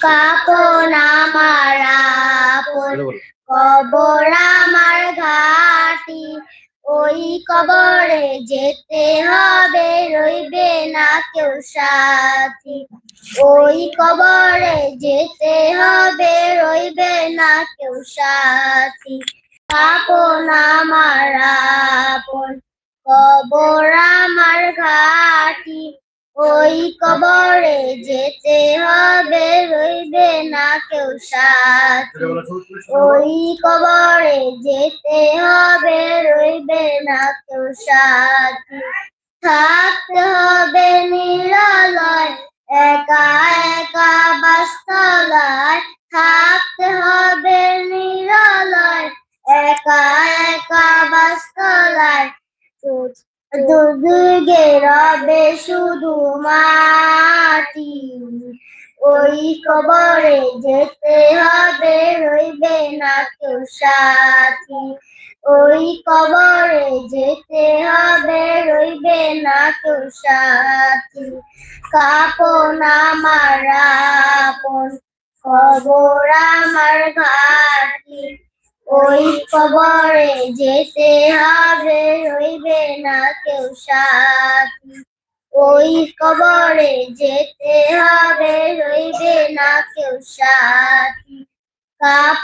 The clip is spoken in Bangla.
কাপন ঘাটি। ওই কবরে যেতে হবে, রইবে না কেউ সাথী। ওই কবরে যেতে হবে, রইবে না কেউ সাথী। আপন আমার কবর আমার ঘাটি ওই কবরে যেতে হবে রইবে না কেউ সাথী। ওই কবরে যেতে হবে রইবে না কেউ সাথী। থাকতে হবে নিরালয় একা একা বাস্তলায়। থাকতে হবে নিরালয় একা একা বাস্তলায়। দুদিকে রবে শুধু মাটি, ওই কবরে যেতে হবে, রইবে না কেউ সাথী। ওই কবরে যেতে হবে, রইবে না কেউ সাথী। কাপন আমার আপন কবর আমার ঘাটি ওই কবরে যেতে হবে, রইবে না কেউ সাথী। ওই কবরে যেতে হবে, রইবে না কেউ সাথী। কাপ